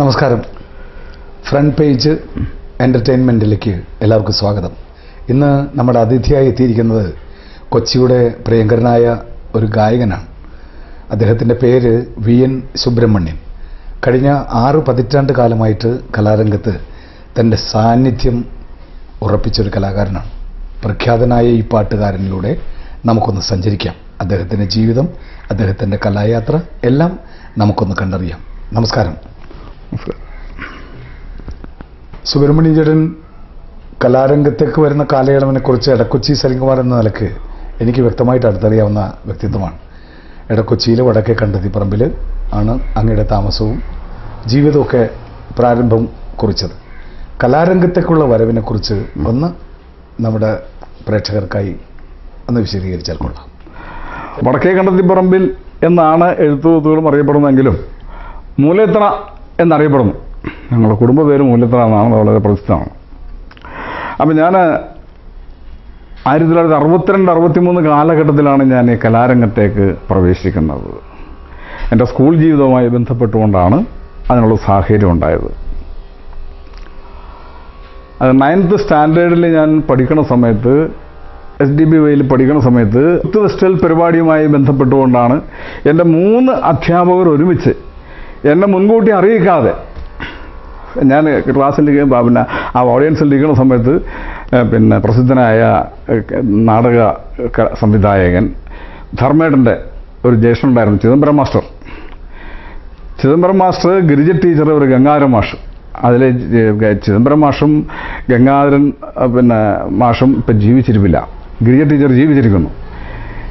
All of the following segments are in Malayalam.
നമസ്കാരം. ഫ്രണ്ട് പേജ് എന്റർടൈൻമെന്റിലേക്ക് എല്ലാവർക്കും സ്വാഗതം. ഇന്ന് നമ്മുടെ അതിഥിയായി എത്തിയിരിക്കുന്നത് കൊച്ചിയുടെ പ്രിയങ്കരനായ ഒരു ഗായകനാണ്. അദ്ദേഹത്തിന്റെ പേര് വി എൻ സുബ്രഹ്മണ്യൻ. കഴിഞ്ഞ ആറ് പതിറ്റാണ്ട് കാലമായിട്ട് കലാരംഗത്ത് തന്റെ സാന്നിധ്യം ഉറപ്പിച്ചൊരു കലാകാരനാണ്. പ്രഖ്യാതനായ ഈ പാട്ടുകാരനിലൂടെ നമുക്കൊന്ന് സഞ്ചരിക്കാം. അദ്ദേഹത്തിന്റെ ജീവിതം അദ്ദേഹത്തിന്റെ കലായാത്ര എല്ലാം നമുക്കൊന്ന് കണ്ടറിയാം. നമസ്കാരം. സുബ്രഹ്മണ്യ ജടൻ കലാരംഗത്തേക്ക് വരുന്ന കാലയളവിനെ കുറിച്ച് എടക്കൊച്ചി സലിംകുമാർ എന്ന നിലയ്ക്ക് എനിക്ക് വ്യക്തമായിട്ട് അടുത്തറിയാവുന്ന വ്യക്തിത്വമാണ്. എടക്കൊച്ചിയിലെ വടക്കേ കണ്ടതിപ്പറമ്പിൽ ആണ് അങ്ങയുടെ താമസവും ജീവിതമൊക്കെ പ്രാരംഭം കുറിച്ചത്. കലാരംഗത്തേക്കുള്ള വരവിനെക്കുറിച്ച് ഒന്ന് നമ്മുടെ പ്രേക്ഷകർക്കായി ഒന്ന് വിശദീകരിച്ചാൽ കൊള്ളാം. വടക്കേ കണ്ടത്തിപ്പറമ്പിൽ എന്നാണ് എഴുത്തുകൂത്തുകളും അറിയപ്പെടുന്നതെങ്കിലും മൂലത്തണ എന്നറിയപ്പെടുന്നു. ഞങ്ങളുടെ കുടുംബ പേര് മൂല്യത്ര എന്നാണ് വളരെ പ്രസിദ്ധമാണ്. അപ്പം ഞാൻ ആയിരത്തി തൊള്ളായിരത്തി അറുപത്തിരണ്ട് അറുപത്തിമൂന്ന് കാലഘട്ടത്തിലാണ് ഞാൻ ഈ കലാരംഗത്തേക്ക് പ്രവേശിക്കുന്നത്. എന്റെ സ്കൂൾ ജീവിതവുമായി ബന്ധപ്പെട്ടുകൊണ്ടാണ് അതിനുള്ള സാഹചര്യം ഉണ്ടായത്. അത് നയൻത്ത് സ്റ്റാൻഡേർഡിൽ ഞാൻ പഠിക്കുന്ന സമയത്ത് എസ് ഡി ബി വൈയിൽ പഠിക്കുന്ന സമയത്ത് യൂത്ത് ഫെസ്റ്റിവൽ പരിപാടിയുമായി ബന്ധപ്പെട്ടുകൊണ്ടാണ് എന്റെ മൂന്ന് അധ്യാപകർ ഒരുമിച്ച് എന്നെ മുൻകൂട്ടി അറിയിക്കാതെ. ഞാൻ ക്ലാസ്സിൽ പിന്നെ ആ ഓഡിയൻസിൽ ഇരിക്കുന്ന സമയത്ത് പിന്നെ പ്രസിദ്ധനായ നാടക സംവിധായകൻ ധർമ്മേടന്റെ ഒരു ജ്യേഷ്ഠനുണ്ടായിരുന്നു Chidambaram master. Chidambaram master Girija teacher ഒരു ഗംഗാധരൻ മാഷ്. അതിൽ ചിദംബരം മാഷും ഗംഗാധരൻ പിന്നെ മാഷും ഇപ്പം ജീവിച്ചിരിപ്പില്ല. ഗിരിജ ടീച്ചർ ജീവിച്ചിരിക്കുന്നു.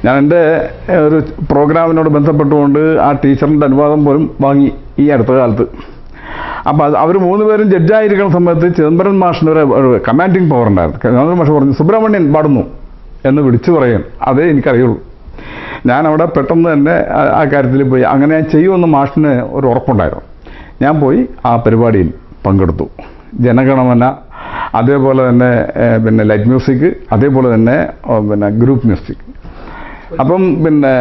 ഞാൻ എന്റെ ഒരു പ്രോഗ്രാമിനോട് ബന്ധപ്പെട്ടുകൊണ്ട് ആ ടീച്ചറിന്റെ അനുവാദം പോലും വാങ്ങി ഈ അടുത്ത കാലത്ത്. അപ്പോൾ അത് അവർ മൂന്ന് പേരും ജഡ്ജായിരിക്കുന്ന സമയത്ത് ചിദംബരം മാഷിന് ഒരു കമാൻഡിങ് പവർ ഉണ്ടായിരുന്നു. ചിദംബരം മാഷ് പറഞ്ഞു സുബ്രഹ്മണ്യൻ പാടുന്നു എന്ന് വിളിച്ചു പറയും അതേ എനിക്കറിയുള്ളൂ. ഞാൻ അവിടെ പെട്ടെന്ന് തന്നെ ആ കാര്യത്തിൽ പോയി അങ്ങനെ ഞാൻ ചെയ്യുമെന്ന് മാഷിന് ഒരു ഉറപ്പുണ്ടായിരുന്നു. ഞാൻ പോയി ആ പരിപാടിയിൽ പങ്കെടുത്തു. ജനഗണമന അതേപോലെ തന്നെ പിന്നെ ലൈറ്റ് മ്യൂസിക് അതേപോലെ തന്നെ പിന്നെ ഗ്രൂപ്പ് മ്യൂസിക്. അപ്പം പിന്നെ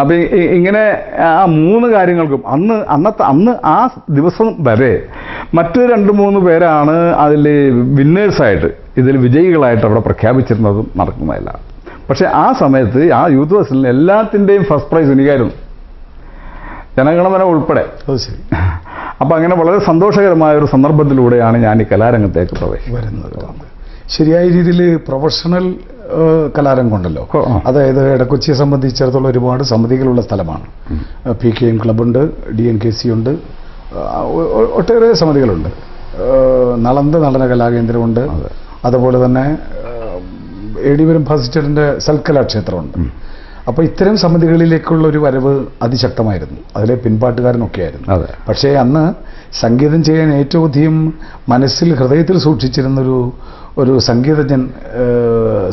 അപ്പം ഇങ്ങനെ ആ മൂന്ന് കാര്യങ്ങൾക്കും അന്ന് അന്നത്തെ അന്ന് ആ ദിവസം വരെ മറ്റു രണ്ട് മൂന്ന് പേരാണ് അതിൽ വിന്നേഴ്സായിട്ട് ഇതിൽ വിജയികളായിട്ട് അവിടെ പ്രഖ്യാപിച്ചിരുന്നതും നടക്കുന്നതല്ല. പക്ഷെ ആ സമയത്ത് ആ യൂത്ത് ഫെസ്റ്റിൽ എല്ലാത്തിന്റെയും ഫസ്റ്റ് പ്രൈസ് എനിക്കായിരുന്നു ജനഗണമന ഉൾപ്പെടെ. അപ്പം അങ്ങനെ വളരെ സന്തോഷകരമായ ഒരു സന്ദർഭത്തിലൂടെയാണ് ഞാൻ ഈ കലാരംഗത്തേക്ക് പ്രവേശിക്കുന്നത് ശരിയായ രീതിയിൽ പ്രൊഫഷണൽ കലാരംഗമുണ്ടല്ലോ. അതായത് എടക്കൊച്ചിയെ സംബന്ധിച്ചിടത്തോളം ഒരുപാട് സമിതികളുള്ള സ്ഥലമാണ്. പി കെ എം ക്ലബുണ്ട് ഡി എൻ കെ സി ഉണ്ട് ഒട്ടേറെ സമിതികളുണ്ട്. നളന്ത് നടന കലാകേന്ദ്രമുണ്ട് അതുപോലെ തന്നെ എടിവരം ഫാസിസ്റ്ററിന്റെ സൽക്കലാക്ഷേത്രമുണ്ട് അപ്പോൾ ഇത്തരം സമിതികളിലേക്കുള്ള ഒരു വരവ് അതിശക്തമായിരുന്നു. അതിലെ പിൻപാട്ടുകാരനൊക്കെ ആയിരുന്നു പക്ഷേ അന്ന് സംഗീതം ചെയ്യാൻ ഏറ്റവും അധികം മനസ്സിൽ ഹൃദയത്തിൽ സൂക്ഷിച്ചിരുന്നൊരു ഒരു സംഗീതജ്ഞൻ ഏഹ്,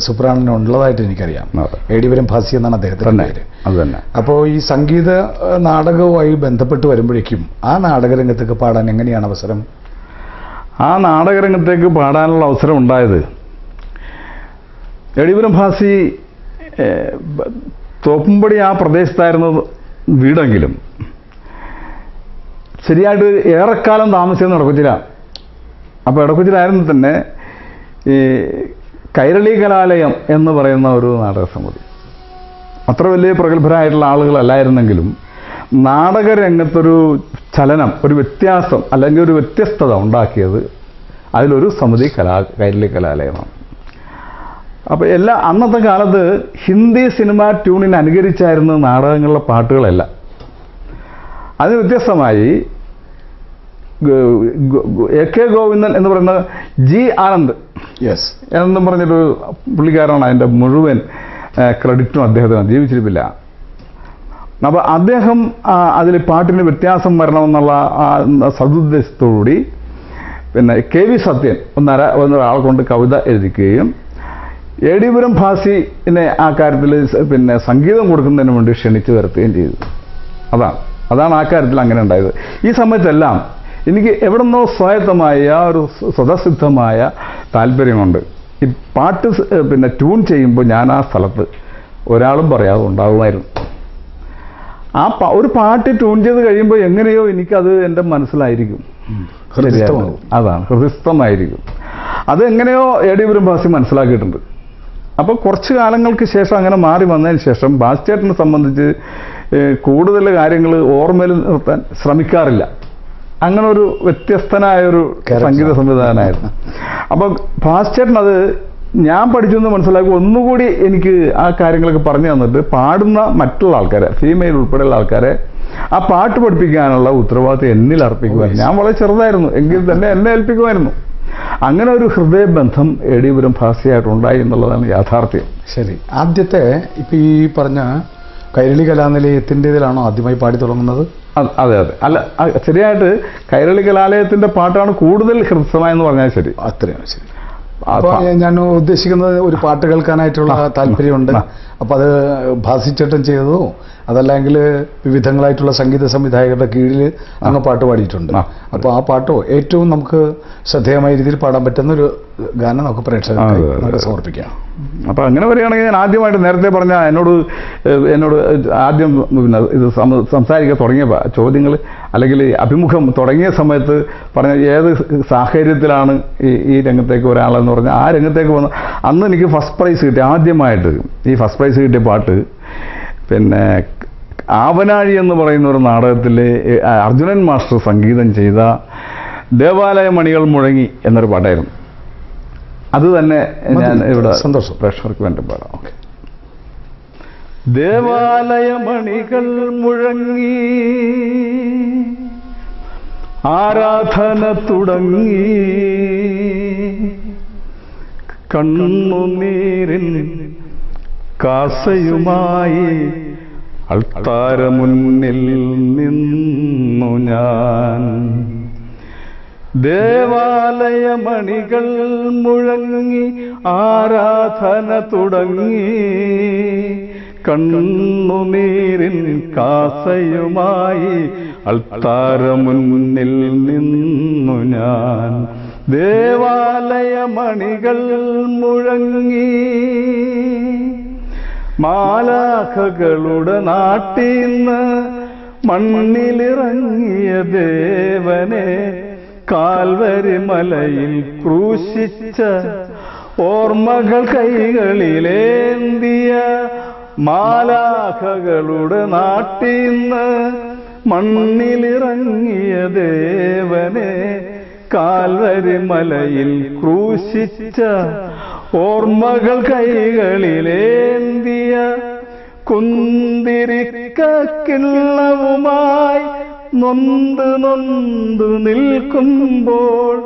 ഉള്ളതായിട്ട് എനിക്കറിയാം. എടിവരം ഭാസി എന്നാണ് അദ്ദേഹത്തിന്റെ പേര്. അത് തന്നെ. അപ്പോൾ ഈ സംഗീത നാടകവുമായി ബന്ധപ്പെട്ട് വരുമ്പോഴേക്കും ആ നാടകരംഗത്തേക്ക് പാടാൻ എങ്ങനെയാണ് അവസരം? ആ നാടകരംഗത്തേക്ക് പാടാനുള്ള അവസരം ഉണ്ടായത് എടിപുരം ഭാസി തോപ്പുംപടി ആ പ്രദേശത്തായിരുന്നു വീടെങ്കിലും ശരിയായിട്ട് ഏറെക്കാലം താമസിച്ചെന്ന് ഇടക്കുച്ചിലാണ് അപ്പോൾ ഇടക്കുച്ചിലായിരുന്നു തന്നെ ഈ കൈരളി കലാലയം എന്ന് പറയുന്ന ഒരു നാടക സമിതി അത്ര വലിയ പ്രഗത്ഭരായിട്ടുള്ള ആളുകളല്ലായിരുന്നെങ്കിലും നാടകരംഗത്തൊരു ചലനം ഒരു വ്യത്യാസം അല്ലെങ്കിൽ ഒരു വ്യത്യസ്തത ഉണ്ടാക്കിയത് അതിലൊരു സമിതി കലാ കൈരളി കലാലയമാണ് അപ്പോൾ എല്ലാ അന്നത്തെ കാലത്ത് ഹിന്ദി സിനിമ ട്യൂണിന് അനുകരിച്ചായിരുന്നു നാടകങ്ങളിലെ പാട്ടുകളല്ല. അതിന് വ്യത്യസ്തമായി എ കെ ഗോവിന്ദൻ എന്ന് പറയുന്ന ജി ആനന്ദ്. യെസ് എന്നും പറഞ്ഞൊരു പുള്ളിക്കാരനാണ് അതിന്റെ മുഴുവൻ ക്രെഡിറ്റും അദ്ദേഹത്തിന് ജീവിച്ചിരിപ്പില്ല. അപ്പോൾ അദ്ദേഹം അതിൽ പാട്ടിന് വ്യത്യാസം വരണമെന്നുള്ള ആ സതുദ്ദേശത്തോടുകൂടി പിന്നെ കെ വി സത്യൻ ഒന്നര ഒന്നൊരാളെ കൊണ്ട് കവിത എഴുതിക്കുകയും എടിപുരം ഭാസിനെ ആ കാര്യത്തിൽ പിന്നെ സംഗീതം കൊടുക്കുന്നതിന് വേണ്ടി ക്ഷണിച്ചു വരുത്തുകയും ചെയ്തു. അതാണ്. അതാണ് ആ കാര്യത്തിൽ അങ്ങനെ ഉണ്ടായത്. ഈ സമയത്തെല്ലാം എനിക്ക് എവിടെന്നോ സ്വായത്തമായ ഒരു സ്വ- സ്വതസിദ്ധമായ താല്പര്യമുണ്ട്. ഈ പാട്ട് പിന്നെ ട്യൂൺ ചെയ്യുമ്പോൾ ഞാൻ ആ സ്ഥലത്ത് ഒരാളും പറയാതെ ഉണ്ടാകുമായിരുന്നു ആ ഒരു പാട്ട് ട്യൂൺ ചെയ്ത് കഴിയുമ്പോൾ എങ്ങനെയോ എനിക്കത് എന്റെ മനസ്സിലായിരിക്കും. അതാണ് ഹൃദയസ്ഥമായിരിക്കും അത് എങ്ങനെയോ എ. ഡി. ബ്രഹ്മാസി മനസ്സിലാക്കിയിട്ടുണ്ട്. അപ്പോൾ കുറച്ച് കാലങ്ങൾക്ക് ശേഷം അങ്ങനെ മാറി വന്നതിന് ശേഷം ബാസ്റ്റേറ്റിനെ സംബന്ധിച്ച് കൂടുതൽ കാര്യങ്ങൾ ഓർമ്മയിൽ നിർത്താൻ ശ്രമിക്കാറില്ല. അങ്ങനെ ഒരു വ്യത്യസ്തനായ ഒരു സംഗീത സംവിധാനമായിരുന്നു അപ്പം ഭാസ്റ്റേട്ടൻ അത് ഞാൻ പഠിച്ചെന്ന് മനസ്സിലാക്കി ഒന്നുകൂടി എനിക്ക് ആ കാര്യങ്ങളൊക്കെ പറഞ്ഞു തന്നിട്ട് പാടുന്ന മറ്റുള്ള ആൾക്കാരെ ഫീമെയിൽ ഉൾപ്പെടെയുള്ള ആൾക്കാരെ ആ പാട്ട് പഠിപ്പിക്കാനുള്ള ഉത്തരവാദിത്വം എന്നിൽ അർപ്പിക്കുമായിരുന്നു ഞാൻ വളരെ ചെറുതായിരുന്നു എങ്കിൽ തന്നെ എന്നെ ഏൽപ്പിക്കുമായിരുന്നു. അങ്ങനെ ഒരു ഹൃദയബന്ധം എടിപുരം ഭാസിയായിട്ടുണ്ടായി എന്നുള്ളതാണ് യാഥാർത്ഥ്യം. ശരി. ആദ്യത്തെ ഇപ്പൊ ഈ പറഞ്ഞ കൈരളി കലാനിലയത്തിന്റെതിലാണോ ആദ്യമായി പാടി തുടങ്ങുന്നത്? അതെ അതെ. അല്ല ശരിയായിട്ട് കൈരളി കലാലയത്തിന്റെ പാട്ടാണ് കൂടുതൽ ഹൃദയമായെന്ന് പറഞ്ഞാൽ ശരി. അത്രയാണ് ശരി. ഞാൻ ഉദ്ദേശിക്കുന്നത് ഒരു പാട്ട് കേൾക്കാനായിട്ടുള്ള താല്പര്യമുണ്ട്. ആ. അപ്പൊ അത് ഭാസിച്ചേട്ടൻ ചെയ്തതോ? അതല്ലെങ്കിൽ വിവിധങ്ങളായിട്ടുള്ള സംഗീത സംവിധായകരുടെ കീഴിൽ അങ്ങ് പാട്ട് പാടിയിട്ടുണ്ട്. അപ്പോൾ ആ പാട്ടോ ഏറ്റവും നമുക്ക് ശ്രദ്ധേയമായ രീതിയിൽ പാടാൻ പറ്റുന്ന ഒരു ഗാനം നമുക്ക് പ്രേക്ഷകർക്ക് നമുക്ക് സമർപ്പിക്കാം. അപ്പൊ അങ്ങനെ വരികയാണെങ്കിൽ ഞാൻ ആദ്യമായിട്ട് നേരത്തെ പറഞ്ഞ എന്നോട് എന്നോട് ആദ്യം പിന്നെ ഇത് സംസാരിക്കുക സംസാരിക്കാൻ തുടങ്ങിയ ചോദ്യങ്ങൾ അല്ലെങ്കിൽ അഭിമുഖം തുടങ്ങിയ സമയത്ത് പറഞ്ഞ ഏത് സാഹചര്യത്തിലാണ് ഈ ഈ രംഗത്തേക്ക് ഒരാളെന്ന് പറഞ്ഞാൽ ആ രംഗത്തേക്ക് വന്ന അന്ന് എനിക്ക് ഫസ്റ്റ് പ്രൈസ് കിട്ടി ആദ്യമായിട്ട് ഈ ഫസ്റ്റ് പ്രൈസ് കിട്ടിയ പാട്ട് പിന്നെ ആവനാഴി എന്ന് പറയുന്ന ഒരു നാടകത്തിലെ അർജുനൻ മാസ്റ്റർ സംഗീതം ചെയ്ത ദേവാലയ മണികൾ മുഴങ്ങി എന്നൊരു പാട്ടായിരുന്നു അത് തന്നെ ഞാൻ. ഇവിടെ സന്തോഷം. പ്രേക്ഷകർക്ക് വേണ്ടി പാടാം ഓക്കെ ദേവാലയ മണികൾ മുഴങ്ങി ആരാധന തുടങ്ങി കണ്ണുനീരിൽ കാസയുമായി അൾത്താര മുന്നിൽ നിന്നു ഞാൻ. ദേവാലയ മണികൾ മുഴങ്ങി ആരാധന തുടങ്ങി. കണ്ണുനീരിൻ കാസയുമായി അൾത്താര മുന്നിൽ നിന്നു ഞാൻ. ദേവാലയ മണികൾ മുഴങ്ങി മാലാഖകളുടെ നാട്ടിന്ന് മണ്ണിലിറങ്ങിയ ദേവനെ കാൽവരി മലയിൽ ക്രൂശിച്ച ഓർമ്മകൾ കൈകളിലേന്തിയ മാലാഖകളുടെ നാട്ടിന്ന് മണ്ണിലിറങ്ങിയ ദേവനെ കാൽവരി മലയിൽ ക്രൂശിച്ച ഓർമ്മകൾ കൈകളിലേന്തിയ കുന്തിരിക്കിണ്ണവുമായി നൊന്ത് നൊന്തു നിൽക്കുമ്പോൾ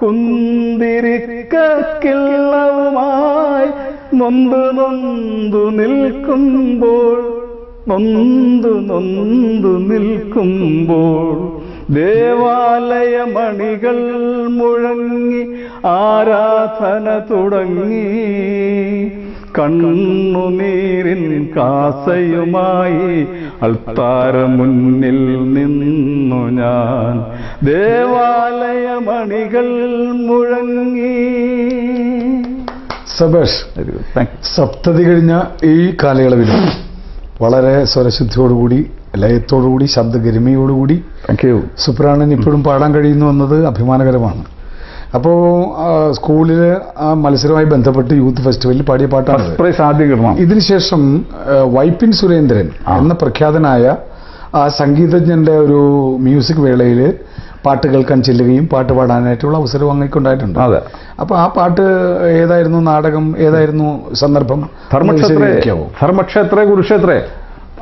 കുന്തിരിക്കിണ്ണവുമായി നൊന്ത് നൊന്തു നിൽക്കുമ്പോൾ നൊന്തു നൊന്തു നിൽക്കുമ്പോൾ ദേവാലയ മണികൾ മുഴങ്ങി ആരാധന തുടങ്ങി. കണ്ണുനീരിൻ കാസയുമായി അൾത്താര മുന്നിൽ നിന്നു ഞാൻ. ദേവാലയ മണികൾ മുഴങ്ങി. സബേഷ് സപ്തതി കഴിഞ്ഞ ഈ കാലയളവിലും വളരെ സ്വരശുദ്ധിയോടുകൂടി ലയത്തോടുകൂടി ശബ്ദഗരിമയോടുകൂടി സുപ്രാണൻ ഇപ്പോഴും പാടാൻ കഴിയുന്നു എന്നത് അഭിമാനകരമാണ്. അപ്പോൾ സ്കൂളിൽ ആ മത്സരവുമായി ബന്ധപ്പെട്ട് യൂത്ത് ഫെസ്റ്റിവലിൽ പാടിയ പാട്ടാണ് കിട്ടണം. ഇതിനുശേഷം വൈപ്പിൻ സുരേന്ദ്രൻ എന്ന പ്രഖ്യാതനായ ആ സംഗീതജ്ഞന്റെ ഒരു മ്യൂസിക് വേളയിൽ പാട്ട് കേൾക്കാൻ ചെല്ലുകയും പാട്ട് പാടാനായിട്ടുള്ള അവസരം അങ്ങേക്കുണ്ടായിട്ടുണ്ട്. അതെ. അപ്പൊ ആ പാട്ട് ഏതായിരുന്നു നാടകം ഏതായിരുന്നു സന്ദർഭം? ധർമ്മക്ഷേത്രേ ധർമ്മക്ഷേത്ര കുരുക്ഷേത്ര.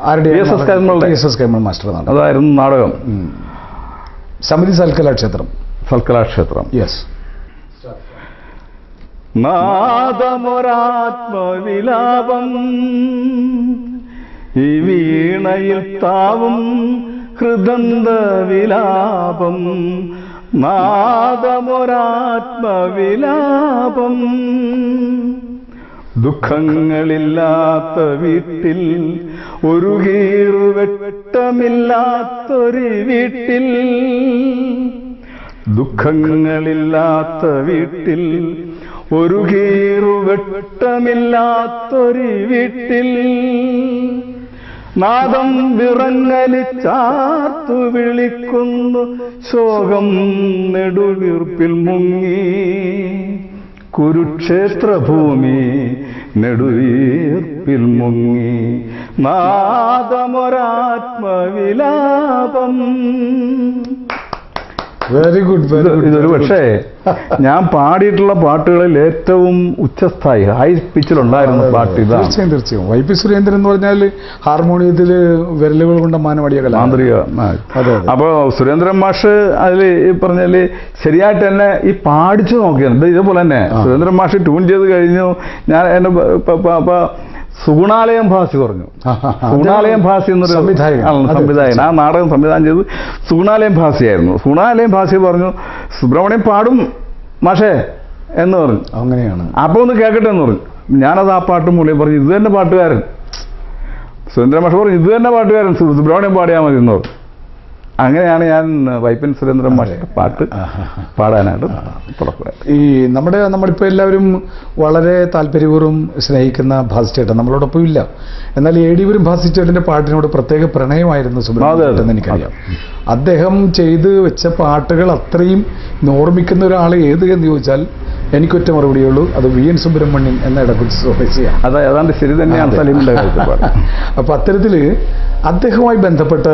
ആരുടെ എസ് എസ് കൈമളുടെ. എസ് എസ് കൈമൾ മാസ്റ്റർ അതായിരുന്നു നാടകം. സമിതി സൽക്കലാക്ഷേത്രം സൽക്കലാക്ഷേത്രം യെസ് നാദമൊരാത്മവിലാപം ഈ വീണയിൽ താവും ഹൃദന്ത വിലാപം നാദമൊരാത്മവിലാപം ദുഃഖങ്ങളില്ലാത്ത വീട്ടിൽ ഒരു കീറുവെട്ടമില്ലാത്തൊരു വീട്ടിൽ ദുഃഖങ്ങളില്ലാത്ത വീട്ടിൽ ഒരു കീറുവെട്ടമില്ലാത്തൊരു വീട്ടിൽ നാദം വിറങ്ങലിച്ചാത്തു വിളിക്കുന്നു ശോകം നെടുവീർപ്പിൽ മുങ്ങി. കുരുക്ഷേത്ര ഭൂമി നെടുവീർപ്പിൽ മുങ്ങി നാദമൊരാത്മവിലാപം വെരി ഗുഡ് ഇതൊരു പക്ഷേ ഞാൻ പാടിയിട്ടുള്ള പാട്ടുകളിൽ ഏറ്റവും ഉച്ചസ്ഥായി ഹൈ പിച്ചിലുണ്ടായിരുന്ന പാട്ട് ഇതാണ്. തീർച്ചയായും തീർച്ചയായും. വൈ പി സുരേന്ദ്രൻ എന്ന് പറഞ്ഞാൽ ഹാർമോണിയത്തിൽ വിരലുകൾ കൊണ്ട് മാനമടിയ കല മാന്ത്രിക ആ. അതെ, അതെ. അപ്പൊ സുരേന്ദ്രൻ മാഷ് അതിൽ ഈ പറഞ്ഞാൽ ശരിയായിട്ട് തന്നെ ഈ പാടിച്ചു നോക്കിയത് ഇതേപോലെ തന്നെ. സുരേന്ദ്രൻ മാഷ് ട്യൂൺ ചെയ്ത് കഴിഞ്ഞു. ഞാൻ എന്റെ സുഗുണാലയം ഭാസി പറഞ്ഞു. സുഗുണാലയം ഭാസി എന്നൊരു സംവിധായകൻ. സംവിധായകൻ. ആ നാടകം സംവിധാനം ചെയ്ത് സുഗുണാലയം ഭാസിയായിരുന്നു സുഗുണാലയം ഭാസി പറഞ്ഞു സുബ്രഹ്മണ്യം പാടും മാഷേ എന്ന് പറഞ്ഞു. അങ്ങനെയാണ്. അപ്പൊ ഒന്ന് കേൾക്കട്ടെ എന്ന് പറഞ്ഞു. ഞാനത് ആ പാട്ടും മൂലം പറഞ്ഞു ഇത് തന്നെ പാട്ടുകാരൻ. സുരേന്ദ്രമാഷ് പറഞ്ഞു ഇത് തന്നെ പാട്ടുകാരൻ സുബ്രഹ്മണ്യം പാടിയാൽ മതി എന്ന് പറഞ്ഞു. അങ്ങനെയാണ് ഞാൻ വൈപ്പൻ സുരേന്ദ്രൻ മാഷ പാട്ട് പാടാനായിട്ട് ഈ നമ്മുടെ നമ്മളിപ്പോൾ എല്ലാവരും വളരെ താല്പര്യപൂർവം സ്നേഹിക്കുന്ന ഭാസിച്ചേട്ടൻ നമ്മളോടൊപ്പം ഇല്ല എന്നാൽ ഏടിവരും ഭാസിച്ചേട്ടന്റെ പാട്ടിനോട് പ്രത്യേക പ്രണയമായിരുന്നു സുബ്രഹ്മണ്യൻ എനിക്കറിയാം. അദ്ദേഹം ചെയ്ത് വെച്ച പാട്ടുകൾ അത്രയും ഓർമ്മിക്കുന്ന ഒരാൾ ഏത് എന്ന് ചോദിച്ചാൽ എനിക്കൊറ്റ മറുപടിയേ ഉള്ളൂ. അത് വി എൻ സുബ്രഹ്മണ്യൻ എന്ന ഇടക്കുറിച്ച് സ്വദേശിയാണ് അത് ഏതാണ്ട് ശരി തന്നെയാണ് അതെ. സലീമിന്റെ കാഴ്ചപ്പാട് അപ്പൊ അത്തരത്തിൽ അദ്ദേഹവുമായി ബന്ധപ്പെട്ട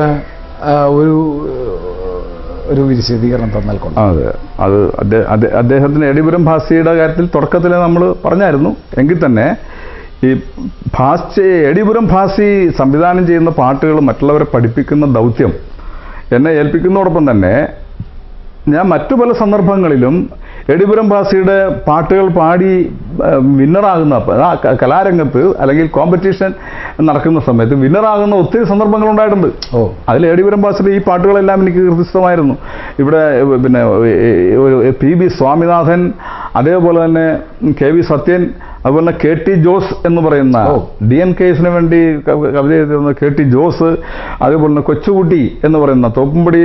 ഒരു ഒരു വിശദീകരണം തന്നാൽ കൊണ്ട് അതെ. അത് അദ്ദേഹ- അദ്ദേഹത്തിന് എടിപുരം ഭാസിയുടെ കാര്യത്തിൽ തുടക്കത്തിൽ നമ്മൾ പറഞ്ഞായിരുന്നു. എങ്കിൽ തന്നെ ഈ ഭാസ് എടിപുരം ഭാസി സംവിധാനം ചെയ്യുന്ന പാട്ടുകൾ മറ്റുള്ളവരെ പഠിപ്പിക്കുന്ന ദൗത്യം എന്നെ ഏൽപ്പിക്കുന്നതോടൊപ്പം തന്നെ ഞാൻ മറ്റു പല സന്ദർഭങ്ങളിലും എടിപുരം ഭാസിയുടെ പാട്ടുകൾ പാടി വിന്നറാകുന്ന ആ കലാരംഗത്ത് അല്ലെങ്കിൽ കോമ്പറ്റീഷൻ നടക്കുന്ന സമയത്ത് വിന്നറാകുന്ന ഒത്തിരി സന്ദർഭങ്ങൾ ഉണ്ടായിട്ടുണ്ട്. ഓ. അതിൽ എടിപുരം ഭാസിയുടെ ഈ പാട്ടുകളെല്ലാം എനിക്ക് ഹൃദയസ്ഥമായിരുന്നു ഇവിടെ പിന്നെ പി ബി സ്വാമിനാഥൻ അതേപോലെ തന്നെ കെ വി സത്യൻ അതുപോലെ കെ ടി ജോസ് എന്ന് പറയുന്ന. ഡി എൻ കേസിന് വേണ്ടി കവിത എഴുതിയിരുന്ന കെ ടി ജോസ് അതുപോലെ തന്നെ കൊച്ചുകുട്ടി എന്ന് പറയുന്ന തോപ്പുംപടി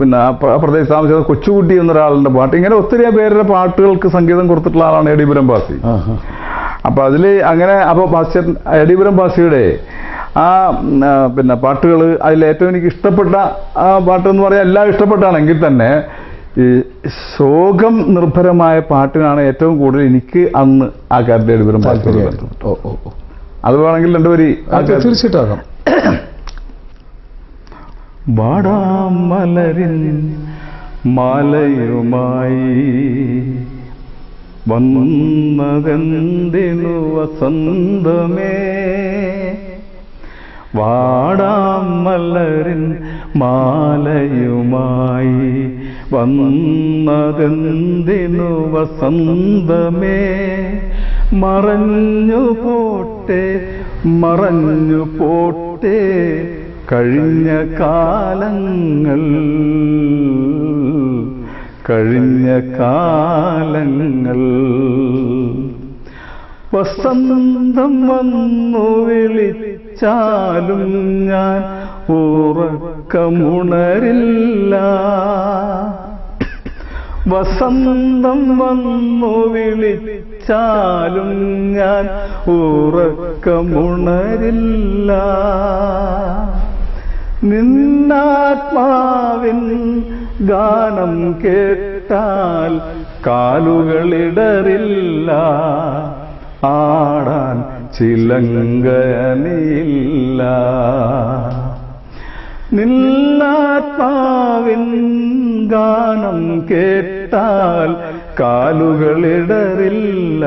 പിന്നെ ആ പ്ര- ആ പ്രദേശത്ത് താമസിക്കുന്ന കൊച്ചുകുട്ടി എന്നൊരാളുടെ പാട്ട്. ഇങ്ങനെ ഒത്തിരി പേരുടെ പാട്ടുകൾക്ക് സംഗീതം കൊടുത്തിട്ടുള്ള ആളാണ് എടിപുരം ബാസി. അപ്പോൾ അതിൽ അങ്ങനെ അപ്പോൾ ഭാസ്യൻ എടിപുരം ഭാസിയുടെ ആ പിന്നെ പാട്ടുകൾ അതിൽ ഏറ്റവും എനിക്ക് ഇഷ്ടപ്പെട്ട ആ പാട്ട് എന്ന് പറയാൻ എല്ലാം ഇഷ്ടപ്പെട്ടാണെങ്കിൽ തന്നെ ശോകം നിർഭരമായ പാട്ടിനാണ് ഏറ്റവും കൂടുതൽ എനിക്ക് അന്ന് ആ ഓ ഓ അത് വേണമെങ്കിൽ രണ്ടുപേരി തീർച്ചയായിട്ടും. വാടാം വാടാമലരിൻ മാലയുമായി വന്നതെന്തിനു വസന്തമേ? വാടാമലരിൻ മാലയുമായി വന്നതെന്തിനു വസന്തമേ? മറഞ്ഞു പോട്ടെ മറഞ്ഞു പോട്ടെ കഴിഞ്ഞ കാലങ്ങൾ. കഴിഞ്ഞ കാലങ്ങൾ. വസന്തം വന്നു വിളിച്ചാലും ഞാൻ ഉറക്കമുണരില്ല. വസന്തം വന്നു വിളിച്ചാലും ഞാൻ ഉറക്കമുണരില്ല. നിന്നാത്മാവിൻ ഗാനം കേട്ടാൽ കാലുകളിടറില്ല. ആടാൻ ചിലങ്കനില്ല. നിന്നാത്മാവിൻ ഗാനം കേട്ടാൽ കാലുകളിടറില്ല.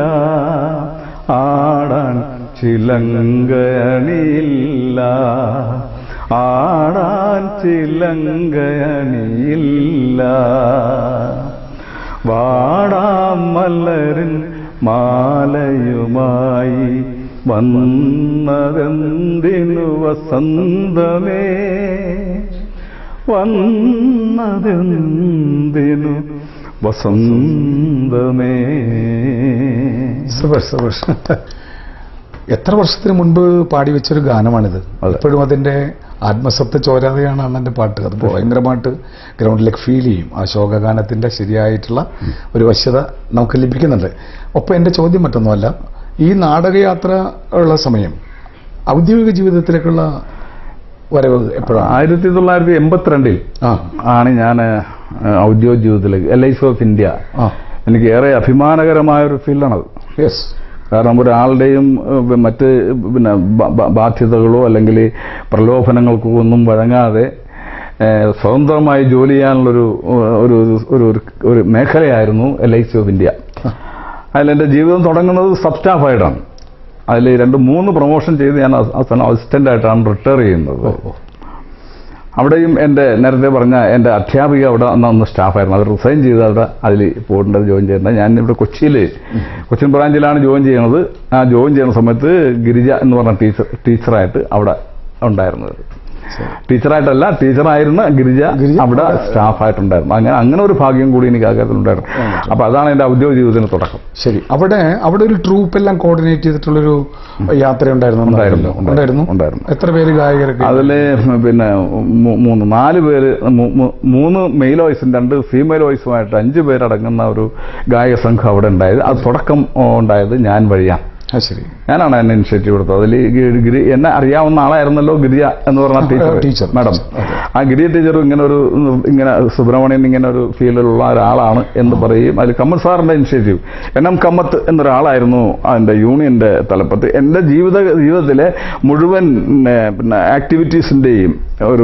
ആടാൻ ചിലങ്കയണിയില്ല. ആടാൻ ചിലങ്കയണിയില്ല. വാടാം വാടാമല്ലരിൻ മാലയുമായി വന്നതെന്തിനു വസന്തമേ? വന്നതെന്തിനു വസന്തമേ? സുബർ സുബർ എത്ര വർഷത്തിന് മുൻപ് പാടി വെച്ചൊരു ഗാനമാണിത്. എപ്പോഴും ഇപ്പോഴും അതിന്റെ ആത്മസത്ത ചോരാതെയാണ് അണ്ണന്റെ പാട്ട്. അത് ഭയങ്കരമായിട്ട് ഗ്രൗണ്ടിലേക്ക് ഫീൽ ചെയ്യും. ആ ശോകഗാനത്തിന്റെ ശരിയായിട്ടുള്ള ഒരു വശ്യത നമുക്ക് ലഭിക്കുന്നുണ്ട്. ഒപ്പം എന്റെ ചോദ്യം മറ്റൊന്നുമല്ല. ഈ നാടകയാത്ര ഉള്ള സമയം ഔദ്യോഗിക ജീവിതത്തിലേക്കുള്ള വരവ് എപ്പോഴാണ് ആയിരത്തി തൊള്ളായിരത്തി എൺപത്തിരണ്ടിൽ ആണ് ഞാൻ ഔദ്യോഗിക ജീവിതത്തിലേക്ക് L I C of India എനിക്ക് ഏറെ അഭിമാനകരമായ ഒരു ഫീൽഡാണത്. യെസ് കാരണം ഒരാളുടെയും മറ്റ് പിന്നെ ബാധ്യതകളോ അല്ലെങ്കിൽ പ്രലോഭനങ്ങൾക്കോ ഒന്നും വഴങ്ങാതെ സ്വതന്ത്രമായി ജോലി ചെയ്യാനുള്ളൊരു ഒരു- ഒരു മേഖലയായിരുന്നു L I C of India അതിൽ എന്റെ ജീവിതം തുടങ്ങുന്നത് സബ് സ്റ്റാഫായിട്ടാണ് അതിൽ രണ്ട് മൂന്ന് പ്രൊമോഷൻ ചെയ്ത് ഞാൻ ആ അസിസ്റ്റന്റായിട്ടാണ് റിട്ടയർ ചെയ്യുന്നത്. അവിടെയും എന്റെ നേരത്തെ പറഞ്ഞ എന്റെ അധ്യാപിക അവിടെ അന്ന് അന്ന് സ്റ്റാഫായിരുന്നു അത് റിസൈൻ ചെയ്ത് അവിടെ അതിൽ പോകേണ്ടത് ജോയിൻ ചെയ്യേണ്ടത് ഞാൻ ഇവിടെ കൊച്ചിയിൽ കൊച്ചിൻ ബ്രാഞ്ചിലാണ് ജോയിൻ ചെയ്യുന്നത്. ആ ജോയിൻ ചെയ്യുന്ന സമയത്ത് ഗിരിജ എന്ന് പറഞ്ഞ ടീച്ചർ ടീച്ചറായിട്ട് അവിടെ ഉണ്ടായിരുന്നത്. ടീച്ചറായിട്ടല്ല ടീച്ചറായിരുന്ന ഗിരിജ അവിടെ സ്റ്റാഫായിട്ടുണ്ടായിരുന്നു. അങ്ങനെ അങ്ങനെ ഒരു ഭാഗ്യം കൂടി എനിക്ക് ആ കാര്യത്തിലുണ്ടായിരുന്നു അപ്പൊ അതാണ് എന്റെ ഔദ്യോഗിക ജീവിതത്തിന് തുടക്കം. ശരി. അവിടെ അവിടെ ഒരു ട്രൂപ്പ് എല്ലാം കോർഡിനേറ്റ് ചെയ്തിട്ടുള്ളൊരു യാത്ര ഉണ്ടായിരുന്നു ഉണ്ടായിരുന്നു, ഉണ്ടായിരുന്നു. ഉണ്ടായിരുന്നു. എത്ര പേര് ഗായകരൊക്കെ? അതിൽ പിന്നെ മൂന്ന് നാല് പേര് മൂന്ന് മെയിൽ വോയിസും രണ്ട് ഫീമെയിൽ വോയിസുമായിട്ട് അഞ്ച് പേരടങ്ങുന്ന ഒരു ഗായക സംഘം അവിടെ ഉണ്ടായത്. അത് തുടക്കം ഉണ്ടായത് ഞാൻ വഴിയാണ്. ശരി. ഞാനാണ് എന്നെ ഇനിഷ്യേറ്റീവ് എടുത്തത് അതിൽ ഗിരി എന്നെ അറിയാവുന്ന ആളായിരുന്നല്ലോ ഗിരിയ എന്ന് പറഞ്ഞ ടീച്ചർ ടീച്ചർ. മാഡം. ആ ഗിരിയ ടീച്ചർ ഇങ്ങനെ ഒരു ഇങ്ങനെ സുബ്രഹ്മണ്യൻ ഇങ്ങനെ ഒരു ഫീൽഡിലുള്ള ഒരാളാണ് എന്ന് പറയും. അതിൽ കമ്മത്ത് സാറിന്റെ ഇനിഷ്യേറ്റീവ് എൻ എം കമ്മത്ത് എന്നൊരാളായിരുന്നു അതിന്റെ യൂണിയന്റെ തലപ്പത്ത്. എന്റെ ജീവിത ജീവിതത്തിലെ മുഴുവൻ പിന്നെ, ആക്ടിവിറ്റീസിന്റെയും ഒരു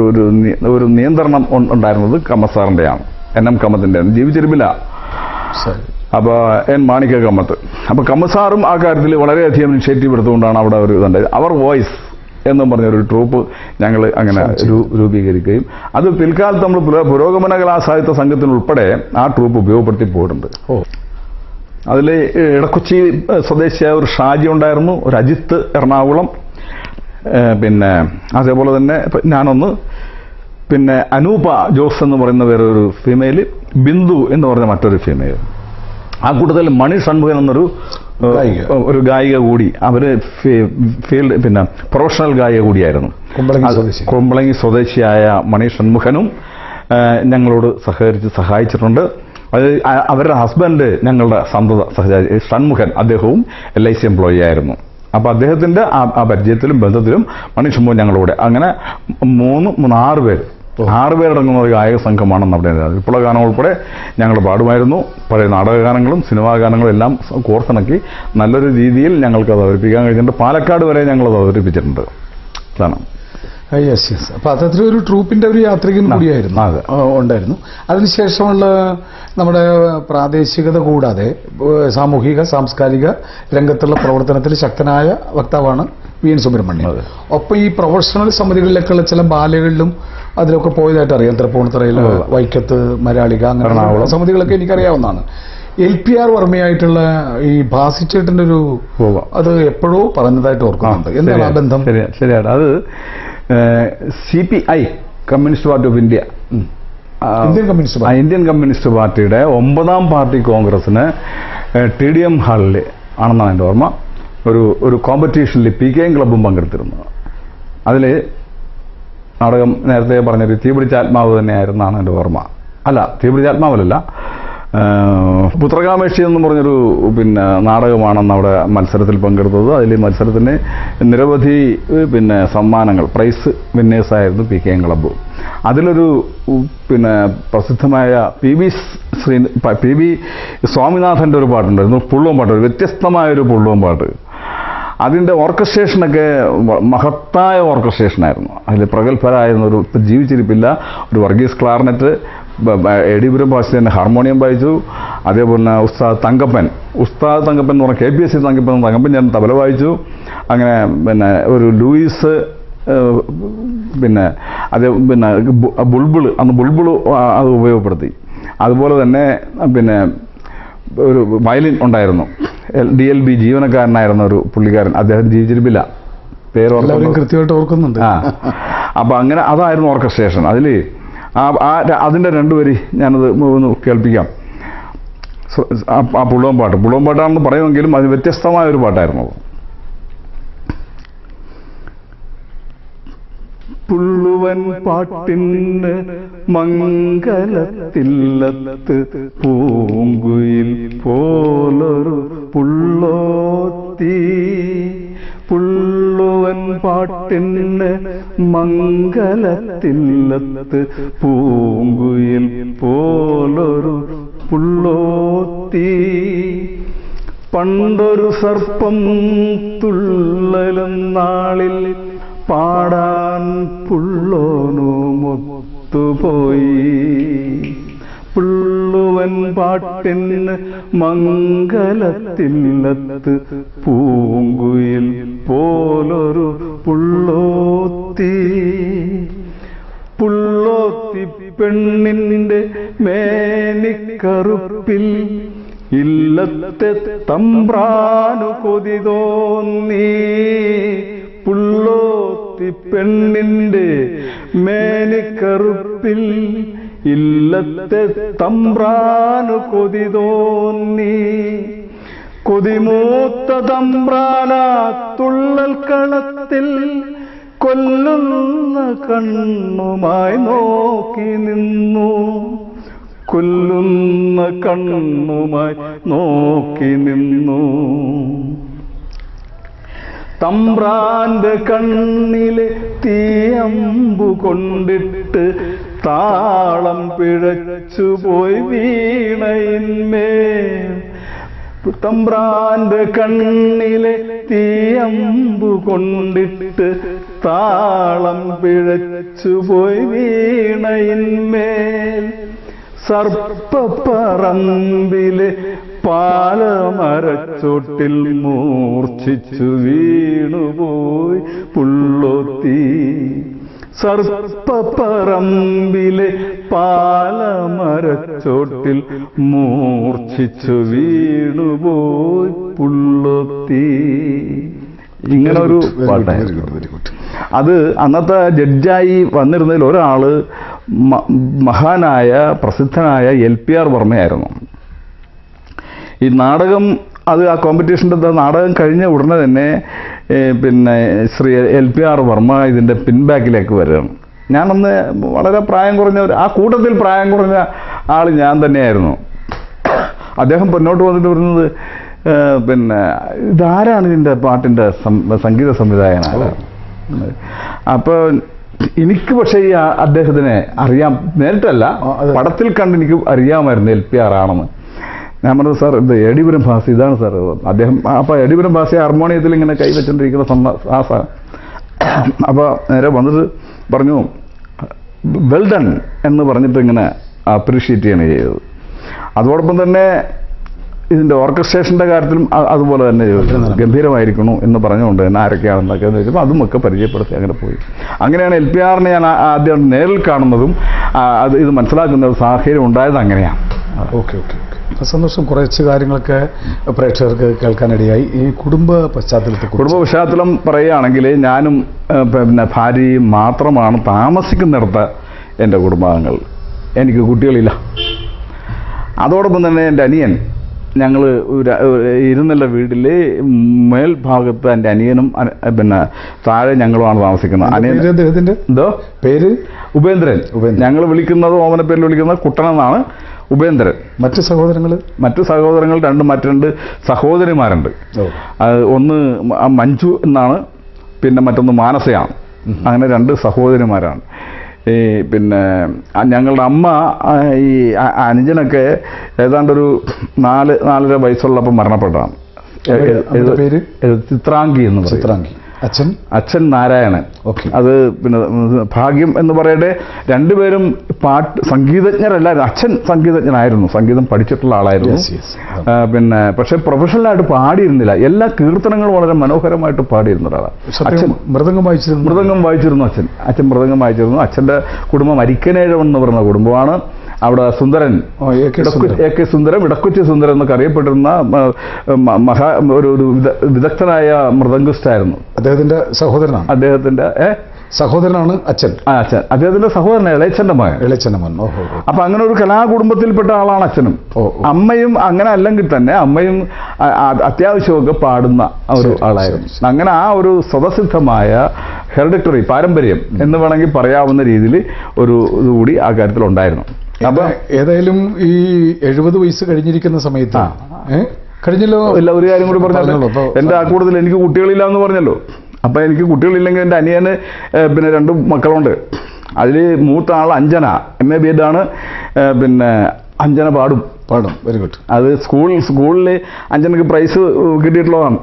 ഒരു നിയന്ത്രണം ഉണ്ടായിരുന്നത് കമ്മത്ത് സാറിന്റെയാണ്. എൻ എം കമ്മത്തിന്റെ ജീവിച്ചിരുമ്പില്ല. അപ്പോൾ എൻ മാണിക്ക കമ്മത്ത്. അപ്പോൾ കമ്മസാറും ആ കാര്യത്തിൽ വളരെയധികം ഇനിഷ്യേറ്റീവ് എടുത്തുകൊണ്ടാണ് അവിടെ ഒരു ഇതുണ്ടായത് അവർ വോയിസ് എന്നും പറഞ്ഞൊരു ട്രൂപ്പ് ഞങ്ങൾ അങ്ങനെ രൂപീകരിക്കുകയും അത് പിൽക്കാലത്ത് നമ്മൾ പുരോ- പുരോഗമന കലാ സാഹിത്യ സംഘത്തിനുൾപ്പെടെ ആ ട്രൂപ്പ് ഉപയോഗപ്പെടുത്തി പോയിട്ടുണ്ട്. ഓ. അതിൽ ഇടക്കൊച്ചി സ്വദേശിയായ ഒരു ഷാജി ഉണ്ടായിരുന്നു ഒരു അജിത്ത് എറണാകുളം. പിന്നെ അതേപോലെ തന്നെ ഞാനൊന്ന് പിന്നെ അനൂപ ജോസ് എന്ന് പറയുന്ന വേറെ ഒരു ഫീമെയിൽ ബിന്ദു എന്ന് പറഞ്ഞ മറ്റൊരു ഫീമെയിൽ ആ കൂട്ടത്തിൽ മണി ഷൺമുഖൻ എന്നൊരു ഒരു ഗായിക കൂടി അവർ ഫീൽഡ് പിന്നെ പ്രൊഫഷണൽ ഗായിക കൂടിയായിരുന്നു. കുമ്പളങ്ങി സ്വദേശിയായ മണി ഷൺമുഖനും ഞങ്ങളോട് സഹകരിച്ച് സഹായിച്ചിട്ടുണ്ട്. അത് അവരുടെ ഹസ്ബൻഡ് ഞങ്ങളുടെ സന്തത സഹചാരി ഷൺമുഖൻ അദ്ദേഹവും എൽ ഐ സി എംപ്ലോയി ആയിരുന്നു. അപ്പോൾ അദ്ദേഹത്തിന്റെ ആ ആ പരിചയത്തിലും ബന്ധത്തിലും മണി ഷൺമുഖൻ ഞങ്ങളുടെ അങ്ങനെ മൂന്ന് മൂന്ന് ആറ് പേര് ആറ് പേരടങ്ങുന്ന ഒരു ഗായക സംഘമാണ് നമ്മുടെ ഇപ്പോഴുള്ള ഗാനം ഉൾപ്പെടെ ഞങ്ങൾ പാടുമായിരുന്നു. പഴയ നാടകഗാനങ്ങളും സിനിമാ ഗാനങ്ങളും എല്ലാം കോർത്തിണക്കി നല്ലൊരു രീതിയിൽ ഞങ്ങൾക്ക് അത് അവതരിപ്പിക്കാൻ കഴിഞ്ഞിട്ടുണ്ട്. പാലക്കാട് വരെ ഞങ്ങൾ അത് അവതരിപ്പിച്ചിട്ടുണ്ട് അതാണ് യെസ് യെസ് അപ്പൊ അത്തരത്തിൽ ഒരു ട്രൂപ്പിന്റെ ഒരു യാത്രികൻ കൂടിയായിരുന്നു. ഉണ്ടായിരുന്നു. അതിനുശേഷമുള്ള നമ്മുടെ പ്രാദേശികത കൂടാതെ സാമൂഹിക സാംസ്കാരിക രംഗത്തുള്ള പ്രവർത്തനത്തിൽ ശക്തനായ വക്താവാണ് വി എൻ സുബ്രഹ്മണ്യം. ഒപ്പം ഈ പ്രൊഫഷണൽ സമിതികളിലേക്കുള്ള ചില ബാലകളിലും അതിലൊക്കെ പോയതായിട്ട് അറിയാം. തൃപ്പൂണിത്തറയിൽ വൈക്കത്ത് മലയാളിക അങ്ങനെ. സമിതികളൊക്കെ എനിക്കറിയാവുന്നതാണ്. എൽ പി ആർ വർമ്മയായിട്ടുള്ള ഈ ഭാസിച്ചേട്ടന്റെ ഒരു. അത് എപ്പോഴോ പറഞ്ഞതായിട്ട് ഓർക്കുന്നുണ്ട്. എന്താണ് ആ ബന്ധം? ശരിയാ ശരിയാണ്. അത് C P I communist party of India. Indian communist party. Indian communist പാർട്ടിയുടെ ഒമ്പതാം പാർട്ടി കോൺഗ്രസിന് ടി ഡി എം ഹാളിൽ ആണെന്നാണ് എന്റെ ഓർമ്മ. ഒരു ഒരു കോമ്പറ്റീഷനിൽ പി കെ എം ക്ലബും പങ്കെടുത്തിരുന്നു. അതിൽ നാടകം നേരത്തെ പറഞ്ഞൊരു തീപിടിച്ച ആത്മാവ് തന്നെയായിരുന്നാണ് എന്റെ ഓർമ്മ. അല്ല തീപിടിച്ച ആത്മാവല്ല പുത്രകാമേഷി എന്ന് പറഞ്ഞൊരു പിന്നെ നാടകമാണെന്ന് അവിടെ മത്സരത്തിൽ പങ്കെടുത്തത്. അതിൽ മത്സരത്തിന് നിരവധി പിന്നെ സമ്മാനങ്ങൾ പ്രൈസ് വിന്നേഴ്സായിരുന്നു പി കെ എം ക്ലബ്ബ് അതിലൊരു പിന്നെ പ്രസിദ്ധമായ P V Shri P V സ്വാമിനാഥന്റെ ഒരു പാട്ടുണ്ടായിരുന്നു പുള്ളുവൻ പാട്ട് വ്യത്യസ്തമായൊരു പുള്ളുവൻ പാട്ട്. അതിന്റെ ഓർക്കസ്ട്രേഷനൊക്കെ മഹത്തായ ഓർക്കസ്ട്രേഷനായിരുന്നു. അതിൽ പ്രഗത്ഭരായിരുന്ന ഒരു ഇപ്പം ജീവിച്ചിരിപ്പില്ല. ഒരു വർഗീസ് ക്ലാർനെറ്റ് എഡിപുരം ഭാഷ തന്നെ ഹാർമോണിയം വായിച്ചു. അതേപോലെ തന്നെ ഉസ്താദ് തങ്കപ്പൻ. ഉസ്താദ് തങ്കപ്പൻ എന്ന് പറഞ്ഞാൽ K P S C Thankappan Thankappan ഞാൻ തബല വായിച്ചു. അങ്ങനെ പിന്നെ ഒരു ലൂയിസ് പിന്നെ അതേ പിന്നെ ബുൾബിൾ അന്ന് ബുൾബിൾ അത് ഉപയോഗപ്പെടുത്തി. അതുപോലെ തന്നെ പിന്നെ ഒരു വയലിൻ ഉണ്ടായിരുന്നു. ഡി എൽ ബി ജീവനക്കാരനായിരുന്ന ഒരു പുള്ളിക്കാരൻ. അദ്ദേഹം ജീവിച്ചിരിപ്പില്ല പേര് കൃത്യമായിട്ട് ഓർക്കുന്നുണ്ട്. ആ. അപ്പൊ അങ്ങനെ അതായിരുന്നു ഓർക്കസ്ട്രേഷൻ. അതിൽ ആ ആ വരി അതിന്റെ രണ്ടുപേരി ഞാനത് ഒന്ന് കേൾപ്പിക്കാം. ആ ആ പുള്ളുവൻ പാട്ട്. പുള്ളുവൻ പാട്ടാണെന്ന് പറയുമെങ്കിലും അത് വ്യത്യസ്തമായ ഒരു പാട്ടായിരുന്നു അത് പുള്ളുവൻ പാട്ടിന് മംഗലത്തില്ലത്ത് പൂങ്കുയിൽ പോലൊരു പുള്ളോത്തി. പുള്ളുവൻ പാട്ടിന്റെ പാട്ടിന് മംഗലത്തില്ലത്ത് പൂങ്കുയിൽ പോലൊരു പുള്ളോത്തി. പണ്ടൊരു സർപ്പം തുള്ളലും നാളിൽ പാടാൻ പുള്ളോനുമൊത്തുപോയി പുള്ളുവൻ പാട്ടിന് മംഗലത്തില്ലത്ത് പൂങ്കുയിൽ പോലൊരു പുള്ളോത്തി. പുള്ളോത്തി പെണ്ണിന്റെ മേനിക്കറുപ്പിൽ ഇല്ലത്തെ തമ്പ്രാനു കൊതി തോന്നി. പുള്ളോത്തി പെണ്ണിന്റെ മേനിക്കറുപ്പിൽ ഇല്ലത്തെ തമ്പ്രാനു കൊതി തോന്നി. കൊതിമൂത്ത തമ്പ്രാന തുള്ളൽ കളത്തിൽ കൊല്ലുന്ന കണ്ണുമായി നോക്കി നിന്നു. കൊല്ലുന്ന കണ്ണുമായി നോക്കി നിന്നു. തമ്പ്രാന്റെ കണ്ണിലെ തീയമ്പു കൊണ്ടിട്ട് താളം പിഴച്ചു പോയി വീണയിന്മേ തമ്പ്രാന്റെ കണ്ണിലെ തീയമ്പു കൊണ്ടിട്ട് താളം പിഴച്ചു പോയി വീണയിന്മേൽ. സർപ്പ സർപ്പപ്പറമ്പിലെ പാലമരച്ചോട്ടിൽ മൂർച്ഛിച്ചു വീണുപോയി പുള്ളൊത്തി. സർപ്പപ്പറമ്പിലെ പാലമരച്ചോട്ടിൽ മൂർച്ഛിച്ചു വീണുപോയി പുള്ളൊത്തി. ഇങ്ങനെ ഒരു പാട്ടായിരുന്നു അത് അന്നത്തെ ജഡ്ജായി വന്നിരുന്നതിൽ ഒരാൾ മഹാനായ പ്രസിദ്ധനായ എൽ പി ആർ വർമ്മയായിരുന്നു. ഈ നാടകം അത് ആ കോമ്പറ്റീഷന്റെ നാടകം കഴിഞ്ഞ ഉടനെ തന്നെ പിന്നെ Shri L P R Varma ഇതിന്റെ പിൻബാക്കിലേക്ക് വരികയാണ് ഞാനന്ന് വളരെ പ്രായം കുറഞ്ഞ ഒരു ആ കൂട്ടത്തിൽ പ്രായം കുറഞ്ഞ ആൾ ഞാൻ തന്നെയായിരുന്നു. അദ്ദേഹം മുന്നോട്ട് വന്നിട്ട് വരുന്നത് പിന്നെ ഇതാരാണ് ഇതിന്റെ പാട്ടിന്റെ സംഗീത സംവിധായകനാണ്? അപ്പോൾ എനിക്ക് പക്ഷേ ഈ അദ്ദേഹത്തിനെ അറിയാം. നേരിട്ടല്ല. പടത്തിൽ കണ്ട് എനിക്ക് അറിയാമായിരുന്നു എൽ പി ആർ ആണെന്ന്. ഞാൻ പറഞ്ഞു സാർ ഇത് എടിപുരം ഭാസി ഇതാണ് സാർ. അദ്ദേഹം അപ്പോൾ എടിപുരം ഭാസി ഹാർമോണിയത്തിൽ ഇങ്ങനെ കൈവച്ചുകൊണ്ടിരിക്കുന്ന സമ്മ ആ സാർ അപ്പോൾ നേരെ വന്നിട്ട് പറഞ്ഞു വെൽ ഡൺ എന്ന് പറഞ്ഞിട്ട് ഇങ്ങനെ അപ്രീഷിയേറ്റ് ചെയ്യാണ് ചെയ്തത്. അതോടൊപ്പം തന്നെ ഇതിന്റെ ഓർക്കസ്ട്രേഷന്റെ കാര്യത്തിലും അതുപോലെ തന്നെ ഗംഭീരമായിരിക്കണു എന്ന് പറഞ്ഞുകൊണ്ട് തന്നെ ആരൊക്കെയാണെന്നൊക്കെ എന്ന് അതും അതുമൊക്കെ പരിചയപ്പെടുത്തി അങ്ങനെ പോയി. അങ്ങനെയാണ് എൽ പി ആറിനെ ഞാൻ ആദ്യം നേരിൽ കാണുന്നതും അത് ഇത് മനസ്സിലാക്കുന്ന സാഹചര്യം ഉണ്ടായത് അങ്ങനെയാണ്. Okay okay. സന്തോഷം. കുറച്ച് കാര്യങ്ങളൊക്കെ പ്രേക്ഷകർക്ക് കേൾക്കാനിടയായി. ഈ കുടുംബ പശ്ചാത്തലത്തിൽ കുടുംബ പശ്ചാത്തലം പറയുകയാണെങ്കിൽ ഞാനും പിന്നെ ഭാര്യയും മാത്രമാണ് താമസിക്കുന്നിടത്ത് എന്റെ കുടുംബാംഗങ്ങൾ. എനിക്ക് കുട്ടികളില്ല. അതോടൊപ്പം തന്നെ എന്റെ അനിയൻ. ഞങ്ങൾ ഇരുന്നുള്ള വീട്ടിൽ മേൽഭാഗത്ത് എന്റെ അനിയനും അന- പിന്നെ താഴെ ഞങ്ങളുമാണ് താമസിക്കുന്നത്. അനിയൻ എന്തോ? പേര്? ഉപേന്ദ്രൻ. ഉപേന്ദ്രൻ. ഞങ്ങൾ വിളിക്കുന്നത് ഓമന പേരിൽ വിളിക്കുന്നത് കുട്ടനെന്നാണ് ഉപേന്ദ്രൻ. മറ്റു സഹോദരങ്ങൾ മറ്റു സഹോദരങ്ങൾ രണ്ട് മറ്റ് രണ്ട് സഹോദരിമാരുണ്ട്. ഒന്ന് മഞ്ജു എന്നാണ് പിന്നെ മറ്റൊന്ന് മാനസയാണ്. അങ്ങനെ രണ്ട് സഹോദരിമാരാണ്. ഈ പിന്നെ ഞങ്ങളുടെ അമ്മ ഈ അനുജനൊക്കെ ഏതാണ്ടൊരു നാല് നാലര വയസ്സുള്ളപ്പോൾ മരണപ്പെട്ടതാണ്. പേര്? ചിത്രാംഗി എന്ന് ചിത്രാംഗി. അച്ഛൻ? അച്ഛൻ നാരായണൻ. ഓക്കെ. അത് പിന്നെ ഭാഗ്യം എന്ന് പറയട്ടെ. രണ്ടുപേരും പാട്ട് സംഗീതജ്ഞരല്ലായിരുന്നു അച്ഛൻ സംഗീതജ്ഞനായിരുന്നു. സംഗീതം പഠിച്ചിട്ടുള്ള ആളായിരുന്നു. പിന്നെ പക്ഷെ പ്രൊഫഷണലായിട്ട് പാടിയിരുന്നില്ല. എല്ലാ കീർത്തനങ്ങളും വളരെ മനോഹരമായിട്ട് പാടിയിരുന്ന ഒരാളാണ് അച്ഛൻ മൃദംഗം വായിച്ചിരുന്നു. മൃദംഗം വായിച്ചിരുന്നു അച്ഛൻ. അച്ഛൻ മൃദംഗം വായിച്ചിരുന്നു. അച്ഛന്റെ കുടുംബം അരിക്കനേഴം എന്ന് പറയുന്ന കുടുംബമാണ്. അവിടെ സുന്ദരൻ എ കെ സുന്ദരം ഇടക്കുറ്റി സുന്ദരൻ എന്നൊക്കെ അറിയപ്പെട്ടിരുന്ന മഹാ ഒരു ഒരു വിദ- വിദഗ്ധനായ മൃദംഗിസ്റ്റായിരുന്നു അദ്ദേഹത്തിന്റെ സഹോദരനാണ്. അദ്ദേഹത്തിന്റെ ഏ? സഹോദരനാണ് അച്ഛൻ. ആ അച്ഛൻ. അദ്ദേഹത്തിന്റെ സഹോദരൻ ഇളയച്ചന്റെ മകൻ. ഇളയച്ചന്റെ മകൻ. ഓഹോ. അപ്പൊ അങ്ങനെ ഒരു കലാകുടുംബത്തിൽപ്പെട്ട ആളാണ് അച്ഛനും. അമ്മയും അങ്ങനെ അല്ലെങ്കിൽ തന്നെ അമ്മയും അത്യാവശ്യമൊക്കെ പാടുന്ന ഒരു ആളായിരുന്നു. അങ്ങനെ ആ ഒരു സ്വതസിദ്ധമായ ഹെറിഡിറ്ററി പാരമ്പര്യം എന്ന് വേണമെങ്കിൽ പറയാവുന്ന രീതിയിൽ ഒരു ഇതുകൂടി ആ കാര്യത്തിൽ ഉണ്ടായിരുന്നു അപ്പൊ ഏതാ- ഏതായാലും ഈ എഴുപത് വയസ്സ് കഴിഞ്ഞിരിക്കുന്ന സമയത്ത് കഴിഞ്ഞല്ലോ? ഇല്ല ഒരു കാര്യം കൂടി പറഞ്ഞല്ലോ അപ്പൊ- എന്റെ ആ കൂടുതൽ എനിക്ക് കുട്ടികളില്ല എന്ന് പറഞ്ഞല്ലോ. അപ്പോൾ എനിക്ക് കുട്ടികളില്ലെങ്കിൽ എന്റെ അനിയന് പിന്നെ രണ്ട് മക്കളുണ്ട്. അതിൽ മൂത്ത ആൾ അഞ്ജന എം എ ബി എഡാണ് പിന്നെ അഞ്ജന പാടും. പാടും വെരി ഗുഡ് അത് സ്കൂൾ സ്കൂളിൽ അഞ്ജനക്ക് പ്രൈസ് കിട്ടിയിട്ടുള്ളതാണ്.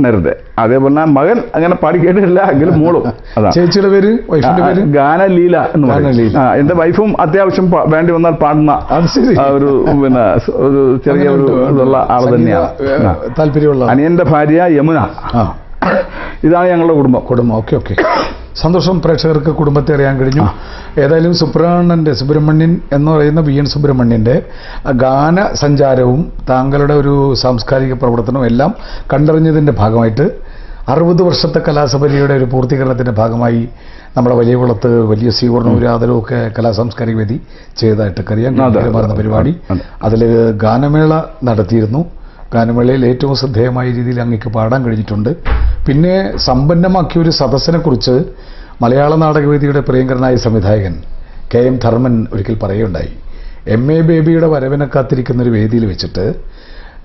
നേരത്തെ അതേപോലെ മകൻ അങ്ങനെ പാടി കേട്ടിട്ടില്ല എങ്കിലും മോളും. അതാ. ചേച്ചിയുടെ പേര് വൈഫിന്റെ പേര്? ഗാനലീല എന്ന് പറയും. ഗാനലീല. ആ, എന്റെ വൈഫും അത്യാവശ്യം വേണ്ടി വന്നാൽ പാടുന്ന ഒരു പിന്നെ ഒരു ചെറിയ ഒരു. ഇതുള്ള ആൾ തന്നെയാണ്. താല്പര്യമുള്ള അനിയന്റെ ഭാര്യ യമുന. ഇതാണ് ഞങ്ങളുടെ കുടുംബം. കുടുംബം. Okay okay. സന്തോഷം പ്രേക്ഷകർക്ക് കുടുംബത്തെ അറിയാൻ കഴിഞ്ഞു. ഏതായാലും സുബ്രഹ്മണ്യന്റെ സുബ്രഹ്മണ്യൻ എന്ന് പറയുന്ന വി എൻ സുബ്രഹ്മണ്യന്റെ ഗാന സഞ്ചാരവും താങ്കളുടെ ഒരു സാംസ്കാരിക പ്രവർത്തനവും എല്ലാം കണ്ടറിഞ്ഞതിന്റെ ഭാഗമായിട്ട് അറുപത് വർഷത്തെ കലാസഭയുടെ ഒരു പൂർത്തീകരണത്തിന്റെ ഭാഗമായി നമ്മുടെ വലിയ കുളത്ത് വലിയ സ്വീകരണവും ആദരവും ഒക്കെ കലാസാംസ്കാരിക വേദി ചെയ്തതായിട്ടൊക്കെ അറിയാം. അതെ, ഗംഭീരമാർന്ന പരിപാടി. അതെ. അതിൽ ഗാനമേള നടത്തിയിരുന്നു. ഗാനമേളയിൽ ഏറ്റവും ശ്രദ്ധേയമായ രീതിയിൽ അങ്ങേക്ക് പാടാൻ കഴിഞ്ഞിട്ടുണ്ട്. പിന്നെ സമ്പന്നമാക്കിയ ഒരു സദസ്സിനെക്കുറിച്ച് മലയാള നാടകവേദിയുടെ പ്രിയങ്കരനായ സംവിധായകൻ കെ എം ധർമ്മൻ ഒരിക്കൽ പറയുകയുണ്ടായി. എം എ ബേബിയുടെ വരവിനെ കാത്തിരിക്കുന്ന ഒരു വേദിയിൽ വെച്ചിട്ട്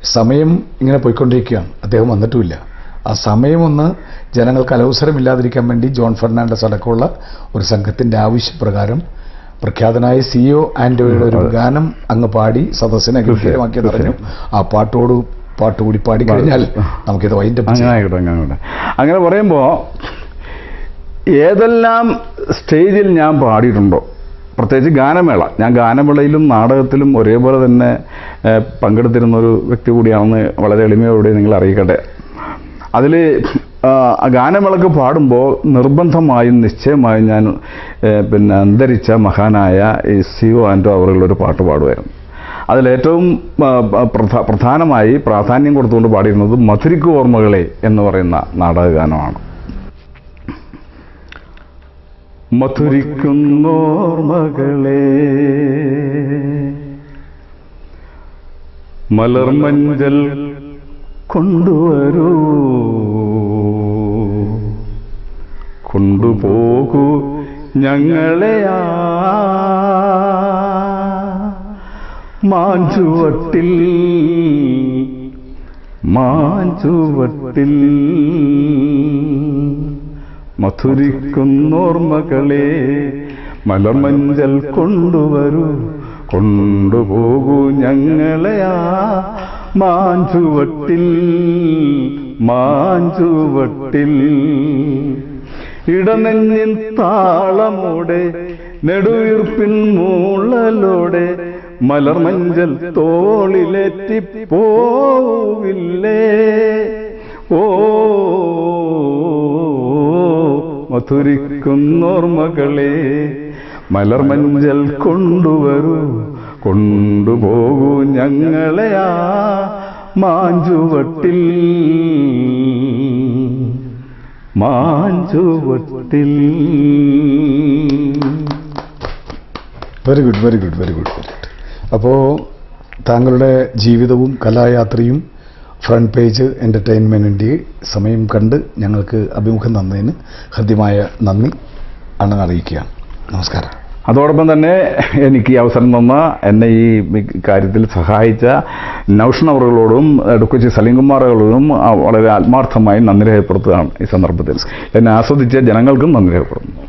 സമയം ഇങ്ങനെ പോയിക്കൊണ്ടിരിക്കുകയാണ്. അദ്ദേഹം വന്നിട്ടുമില്ല. ആ സമയമൊന്ന് ജനങ്ങൾക്ക് അലവസരമില്ലാതിരിക്കാൻ വേണ്ടി ജോൺ ഫെർണാണ്ടസ് അടക്കമുള്ള ഒരു സംഘത്തിന്റെ ആവശ്യപ്രകാരം പ്രഖ്യാതനായ സിഇഒ ആൻഡോയുടെ ഒരു ഗാനം അങ്ങ് പാടി സദസ്സിനെ ഗംഭീരമാക്കി പറഞ്ഞു ആ പാട്ടോട് പാട്ട് കൂടി പാടി കഴിഞ്ഞാൽ നമുക്കിത് വൈൻഡ് അങ്ങനെ ആയിക്കോട്ടെ അങ്ങനെ ആയിക്കോട്ടെ. അങ്ങനെ പറയുമ്പോൾ ഏതെല്ലാം സ്റ്റേജിൽ ഞാൻ പാടിയിട്ടുണ്ടോ? പ്രത്യേകിച്ച് ഗാനമേള. ഞാൻ ഗാനമേളയിലും നാടകത്തിലും ഒരേപോലെ തന്നെ പങ്കെടുത്തിരുന്ന ഒരു വ്യക്തി കൂടിയാണെന്ന് വളരെ എളിമയോടെ നിങ്ങൾ അറിയിക്കട്ടെ. അതിൽ ഗാനമേളക്ക് പാടുമ്പോൾ നിർബന്ധമായും നിശ്ചയമായും ഞാൻ പിന്നെ അന്തരിച്ച മഹാനായ ഈ ഒ ആൻഡോ അവറുകളൊരു പാട്ട് പാടുമായിരുന്നു അതിലേറ്റവും പ്രധാ പ്രധാനമായി പ്രാധാന്യം കൊടുത്തുകൊണ്ട് പാടിയിരുന്നത് മധുരിക്കു ഓർമ്മകളെ എന്ന് പറയുന്ന നാടകഗാനമാണ്. മധുരിക്കുന്നോർമ്മകളെ മലർമഞ്ചൽ കൊണ്ടുവരൂ. കൊണ്ടുപോകൂ ഞങ്ങളെയാ മാഞ്ചുവട്ടിൽ മാഞ്ചുവട്ടിൽ മധുരിക്കുന്നോർമ്മകളെ മലമഞ്ചൽ കൊണ്ടുവരൂ കൊണ്ടുപോകൂ ഞങ്ങളെയാ മാഞ്ചുവട്ടിൽ മാഞ്ചുവട്ടിൽ. ഇടനെഞ്ഞിൻ താളമോടെ നെടുവീർപ്പിൻ മൂളലോടെ മലർമഞ്ചൽ തോളിലെത്തിപ്പോവില്ലേ ഓ മധുരിക്കുന്നോർമ്മകളെ മലർമഞ്ചൽ കൊണ്ടുവരൂ കൊണ്ടുപോകൂ ഞങ്ങളെയാ മാഞ്ചുവട്ടിൽ. മാഞ്ചുവട്ടിൽ very good very good very good very good അപ്പോൾ താങ്കളുടെ ജീവിതവും കലായാത്രയും ഫ്രണ്ട് പേജ് എന്റർടൈൻമെന്റിന്റെ സമയം കണ്ട് ഞങ്ങൾക്ക് അഭിമുഖം തന്നതിന് ഹൃദ്യമായ നന്ദി. അണ്ണൻ അറിയിക്കുകയാണ്. നമസ്കാരം. അതോടൊപ്പം തന്നെ എനിക്ക് ഈ അവസരം തന്ന എന്നെ ഈ കാര്യത്തിൽ സഹായിച്ച നൌഷണവറുകളോടും ഡുക്കുച്ചി സലീംകുമാറുകളോടും വളരെ ആത്മാർത്ഥമായി നന്ദി രേഖപ്പെടുത്തുകയാണ് ഈ സന്ദർഭത്തിൽ. എന്നെ ആസ്വദിച്ച ജനങ്ങൾക്കും നന്ദി രേഖപ്പെടുത്തുന്നു.